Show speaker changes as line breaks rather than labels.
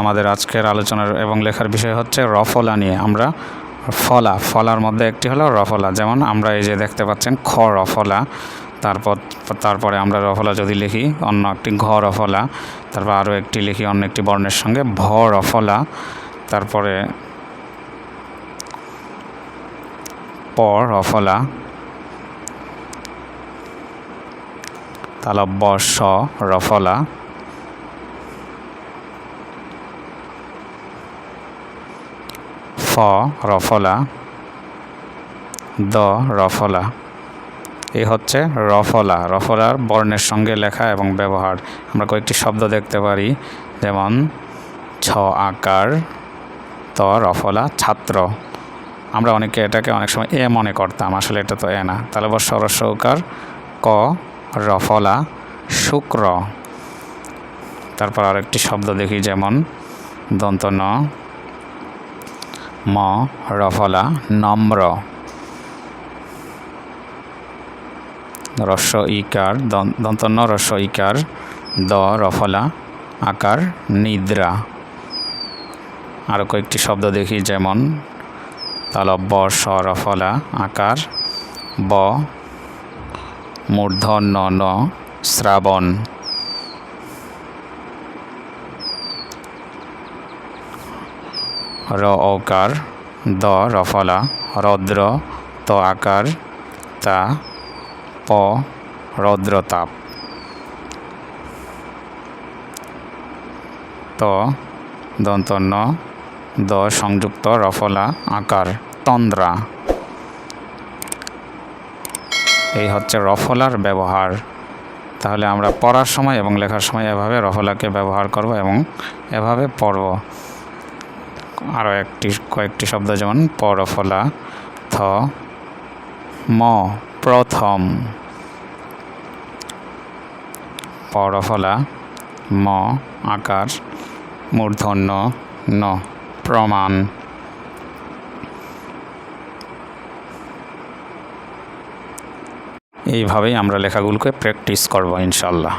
আমাদের আজকের আলোচনার এবং লেখার বিষয় হচ্ছে রফলা নিয়ে। আমরা ফলা, ফলার মধ্যে একটি হলো রফলা। যেমন আমরা এই যে দেখতে পাচ্ছেন, খ রফলা, তারপর, তারপরে আমরা রফলা যদি লিখি, অন্য একটি ঘ রফলা, তারপর আরও একটি লিখি, অন্য একটি বর্ণের সঙ্গে ভ রফলা, তারপরে প রফলা তালব্য স রফলা ফ, রফলা, দ, রফলা। এই হচ্ছে রফলা। রফলার বর্ণের সঙ্গে লেখা এবং ব্যবহার। আমরা কয়েকটি শব্দ দেখতে পারি। যেমন, ছ আকার, ত রফলা, ছাত্র। আমরা অনেকে এটাকে অনেক সময় এ মনে করতাম। আসলে এটা তো এ না। তাহলে বস সরস্বকার ক, রফলা, শুক্র। তারপর আরেকটি শব্দ দেখি যেমন, দন্ত ন ম, রফলা, নম্র। রস্য, ইকার দন্তন্য, রস্য, ইকার, দ, রফলা, আকার, নিদ্রা। আরও কয়েকটি শব্দ দেখি, যেমন, তালব্য, স, রফলা, আকার, ব, মূর্ধন্য, ন, শ্রাবণ। র অকার দ রফলা রৌদ্র ত আকার তা প রৌদ্রতাপ ত, দন্তন্য দ সংযুক্ত রফলা, আকার, তন্দ্রা। এই হচ্ছে রফলার ব্যবহার। তাহলে আমরা পড়ার সময় এবং লেখার সময় এভাবে রফলাকে ব্যবহার করব এবং এভাবে পড়ব। আরও একটি, কয়েকটি শব্দ যেমন পরফলা থ, ম, প্রথম। পরফলা ম, আকার মূর্ধন্য ন, প্রমাণ। এইভাবেই আমরা লেখাগুলোকে প্র্যাকটিস করব ইনশাল্লাহ